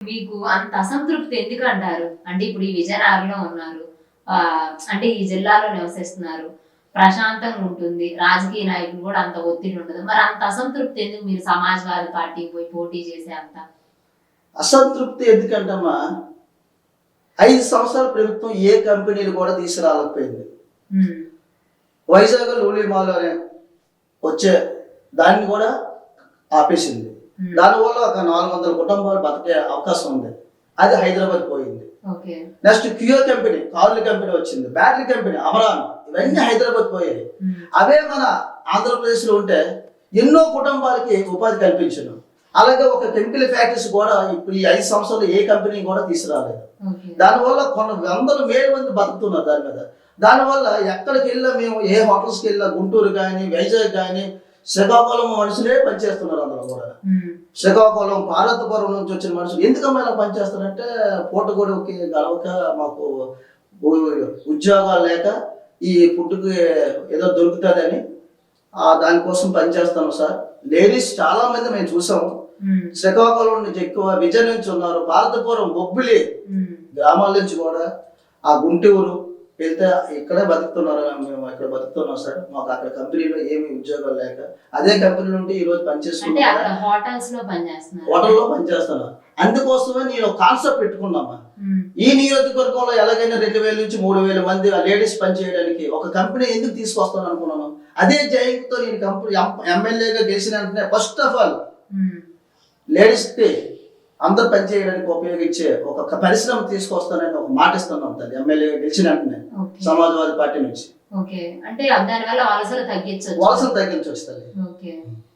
మీకు అంత అసంతృప్తి ఎందుకు అంటారు? అంటే ఇప్పుడు ఈ విజయనగరంలో ఉన్నారు. అంటే ఈ జిల్లాలో నివసిస్తున్నారు. ప్రశాంతంగా ఉంటుంది. రాజకీయ నాయకులు కూడా అంత ఒత్తిడి ఉండదు. మరి అంత అసంతృప్తి ఎందుకు మీరు సమాజ్వాదీ పార్టీకి పోయి పోటీ చేసే అంత? అసంతృప్తి ఎందుకంటమ్మా ఐదు సంవత్సరాల ప్రభుత్వం ఏ కంపెనీలు కూడా తీసుకురాలేకపోయింది. వైజాగ్ లూలి మాల్ అనే వచ్చే దాన్ని కూడా ఆపేసింది. దానివల్ల ఒక నాలుగు వందల కుటుంబాలు బతికే అవకాశం ఉంది. అది హైదరాబాద్ పోయింది. నెక్స్ట్ క్యూయో కంపెనీ కార్ల కంపెనీ వచ్చింది బ్యాటరీ కంపెనీ అమరాన్ ఇవన్నీ హైదరాబాద్ పోయాయి. ఉమ్, అవే మన ఆంధ్రప్రదేశ్లో ఉంటే ఎన్నో కుటుంబాలకి ఉపాధి కల్పించను అలాగే ఒక కెమికల్ ఫ్యాక్టరీస్ కూడా ఇప్పుడు ఈ ఐదు సంవత్సరాలు ఏ కంపెనీ కూడా తీసుకురాలేదు. దానివల్ల కొన్ని వందల వేల మంది బతుకుతున్నారు దాని మీద. దానివల్ల ఎక్కడికి వెళ్ళినా మేము ఏ హోటల్స్కి వెళ్ళినా గుంటూరు కానీ వైజాగ్ కానీ శ్రీకాకుళం మనుషులే పనిచేస్తున్నారు అందులో కూడా. శ్రీకాకుళం భారతపురం నుంచి వచ్చిన మనుషులు ఎందుకమ్మా ఇలా పనిచేస్తారంటే పూటగొడవకి గడవక మాకు ఉద్యోగాలు లేక ఈ ఫుడ్కి ఏదో దొరుకుతుందని ఆ దానికోసం పనిచేస్తాను సార్. లేడీస్ చాలా మంది మేము. చూసాము శ్రీకాకుళం నుంచి ఎక్కువ విజయ్ నుంచి ఉన్నారు. భారతపురం బొబ్బిలి గ్రామాల నుంచి కూడా. ఆ గుంటూరు వెళ్తే ఇక్కడే బతుకుతున్నారు మేము ఇక్కడ బతుకుతున్నాం సార్. మాకు అక్కడ కంపెనీలో ఏమి ఉద్యోగాలు లేక అదే కంపెనీ నుండి ఈ రోజు అక్కడ హోటల్స్లో హోటల్లో పనిచేస్తాను అందుకోసమే నేను కాన్సెప్ట్ పెట్టుకున్నామా? ఈ నియోజకవర్గంలో ఎలాగైనా రెండు వేల నుంచి మూడు వేల మంది లేడీస్ పనిచేయడానికి ఒక కంపెనీ ఎందుకు తీసుకొస్తాను అనుకున్నాను? అదే జయంతో నేను కంపెనీ ఎమ్మెల్యేగా గెలిచిన ఫస్ట్ ఆఫ్ ఆల్ లేడీస్కి అందరు పనిచేయడానికి ఉపయోగించే ఒక పరిశ్రమ తీసుకొస్తానని ఒక మాట ఇస్తున్నాం తల్లి ఎమ్మెల్యేగా గెలిచిన వెంటనే సమాజ్వాదీ పార్టీ నుంచి. అంటే దాని వల్ల వలసలు తగ్గించవచ్చు. వలసలు తగ్గించవచ్చు తల్లి.